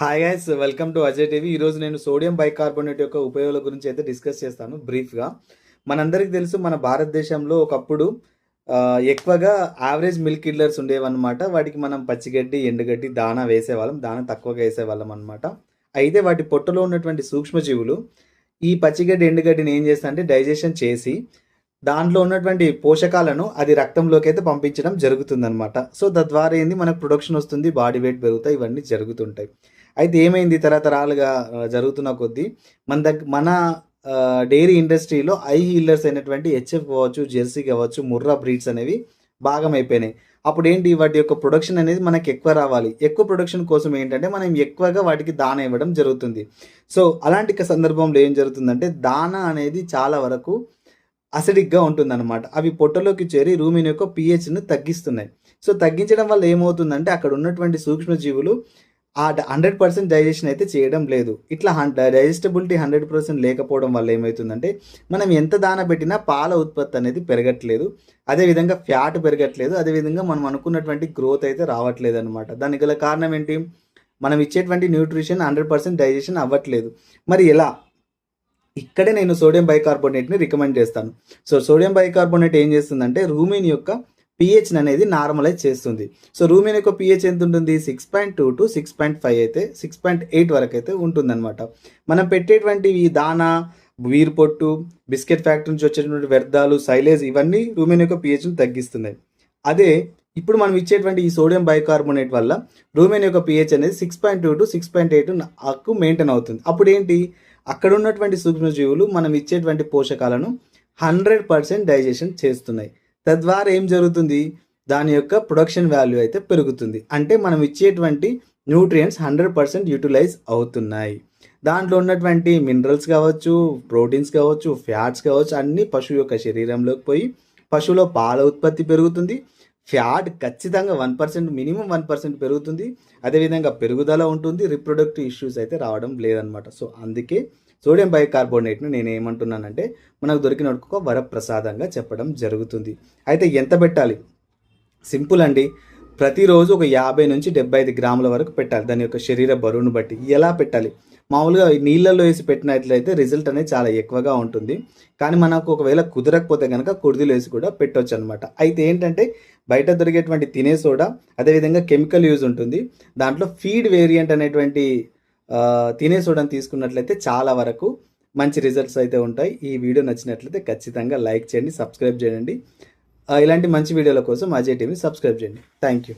Hi guys welcome to Ajay TV ఈరోజు నేను sodium bicarbonate యొక్క ఉపయోగాల గురించి అయితే డిస్కస్ చేస్తాను బ్రీఫ్గా మనందరికీ తెలుసు మన భారతదేశంలో ఒకప్పుడు ఎక్కువగా యావరేజ్ మిల్క్ కిల్లర్స్ ఉండేవన్నమాట. వాటికి మనం పచ్చిగడ్డి ఎండుగడ్డి దానా వేసేవాళ్ళం దానా తక్కువగా వేసేవాళ్ళం అనమాట అయితే వాటి పొట్టలో ఉన్నటువంటి సూక్ష్మజీవులు ఈ పచ్చిగడ్డి ఎండుగడ్డిని ఏం చేస్తా అంటే డైజెషన్ చేసి దాంట్లో ఉన్నటువంటి పోషకాలను అది రక్తంలోకి అయితే పంపించడం జరుగుతుందనమాట సో తద్వారా ఏంది? మనకు ప్రొడక్షన్ వస్తుంది బాడీ వెయిట్ పెరుగుతాయి ఇవన్నీ జరుగుతుంటాయి. అయితే ఏమైంది? తరతరాలుగా జరుగుతున్న కొద్దీ మన దగ్గర మన డైరీ ఇండస్ట్రీలో ఐ హీలర్స్ అయినటువంటి హెచ్ఎఫ్ కావచ్చు జెర్సీ కావచ్చు ముర్రా బ్రీడ్స్ అనేవి భాగం అయిపోయినాయి అప్పుడు ఏంటి వాటి యొక్క ప్రొడక్షన్ అనేది మనకి ఎక్కువ రావాలి. ఎక్కువ ప్రొడక్షన్ కోసం ఏంటంటే మనం ఎక్కువగా వాటికి దాన ఇవ్వడం జరుగుతుంది. సో అలాంటి సందర్భంలో ఏం జరుగుతుందంటే దాన అనేది చాలా వరకు అసిడిక్గా ఉంటుందన్నమాట. అవి పొట్టలోకి చేరి రూమిన్ యొక్క పిహెచ్ను తగ్గిస్తున్నాయి. సో తగ్గించడం వల్ల ఏమవుతుందంటే అక్కడ ఉన్నటువంటి సూక్ష్మజీవులు ఆ హండ్రెడ్ పర్సెంట్ డైజెషన్ అయితే చేయడం లేదు. ఇట్లా డైజెస్టబిలిటీ హండ్రెడ్ పర్సెంట్ లేకపోవడం వల్ల ఏమవుతుందంటే మనం ఎంత దాన పెట్టినా పాల ఉత్పత్తి అనేది పెరగట్లేదు. అదేవిధంగా ఫ్యాట్ పెరగట్లేదు. అదేవిధంగా మనం అనుకున్నటువంటి గ్రోత్ అయితే రావట్లేదు అనమాట దానికి గల కారణం ఏంటి? మనం ఇచ్చేటువంటి న్యూట్రిషన్ హండ్రెడ్ పర్సెంట్ డైజెషన్ అవ్వట్లేదు. మరి ఎలా? ఇక్కడే నేను సోడియం బైకార్బోనేట్ని రికమెండ్ చేస్తాను. సో సోడియం బైకార్బోనేట్ ఏం చేస్తుందంటే రూమిన్ యొక్క పిహెచ్ అనేది నార్మలైజ్ చేస్తుంది. సో రూమిన్ యొక్క పిహెచ్ ఎంత ఉంటుంది six point two to six point five అయితే సిక్స్ పాయింట్ ఎయిట్ వరకు అయితే ఉంటుందన్నమాట. మనం పెట్టేటువంటి ఈ దానా వీర్ పొట్టు బిస్కెట్ ఫ్యాక్టరీ నుంచి వచ్చేటువంటి వ్యర్థాలు సైలేజ్ ఇవన్నీ రూమిన్ యొక్క పిహెచ్ను తగ్గిస్తున్నాయి. అదే ఇప్పుడు మనం ఇచ్చేటువంటి ఈ సోడియం బైకార్బోనేట్ వల్ల రూమిన్ యొక్క పిహెచ్ అనేది six point two to six point eight నాకు మెయింటైన్ అవుతుంది. అప్పుడు ఏంటి అక్కడ ఉన్నటువంటి సూక్ష్మజీవులు మనం ఇచ్చేటువంటి పోషకాలను హండ్రెడ్ పర్సెంట్ డైజెషన్ చేస్తున్నాయి. తద్వారా ఏం జరుగుతుంది? దాని యొక్క ప్రొడక్షన్ వాల్యూ అయితే పెరుగుతుంది. అంటే మనం ఇచ్చేటువంటి న్యూట్రియంట్స్ హండ్రెడ్ పర్సెంట్ యూటిలైజ్ అవుతున్నాయి. దాంట్లో ఉన్నటువంటి మినరల్స్ కావచ్చు ప్రోటీన్స్ కావచ్చు ఫ్యాట్స్ కావచ్చు అన్నీ పశువు యొక్క శరీరంలోకి పోయి పశువులో పాల ఉత్పత్తి పెరుగుతుంది. ఫ్యాట్ ఖచ్చితంగా one percent minimum one percent పెరుగుతుంది. అదేవిధంగా పెరుగుదల ఉంటుంది. రిప్రొడక్టివ్ ఇష్యూస్ అయితే రావడం లేదనమాట సో అందుకే సోడియం బైకార్బోనేట్ను నేను ఏమంటున్నానంటే మనకు దొరికిన ఒక వరప్రసాదంగా చెప్పడం జరుగుతుంది. అయితే ఎంత పెట్టాలి? సింపుల్ అండి. ప్రతిరోజు ఒక యాభై నుంచి డెబ్బై ఐదు గ్రాముల వరకు పెట్టాలి. దాని యొక్క శరీర బరువును బట్టి. ఎలా పెట్టాలి? మామూలుగా నీళ్ళల్లో వేసి పెట్టినట్లయితే రిజల్ట్ అనేది చాలా ఎక్కువగా ఉంటుంది. కానీ మనకు ఒకవేళ కుదరకపోతే కనుక కుర్దీలు వేసి కూడా పెట్టవచ్చు అనమాట అయితే ఏంటంటే బయట దొరికేటువంటి తినే సోడా అదేవిధంగా కెమికల్ యూజ్ ఉంటుంది. దాంట్లో ఫీడ్ వేరియంట్ అనేటువంటి తినే సోడాని తీసుకున్నట్లయితే చాలా వరకు మంచి రిజల్ట్స్ అయితే ఉంటాయి. ఈ వీడియో నచ్చినట్లయితే ఖచ్చితంగా లైక్ చేయండి సబ్స్క్రైబ్ చేయండి. ఇలాంటి మంచి వీడియోల కోసం అజయ్ టీవీ సబ్స్క్రైబ్ చేయండి. Thank you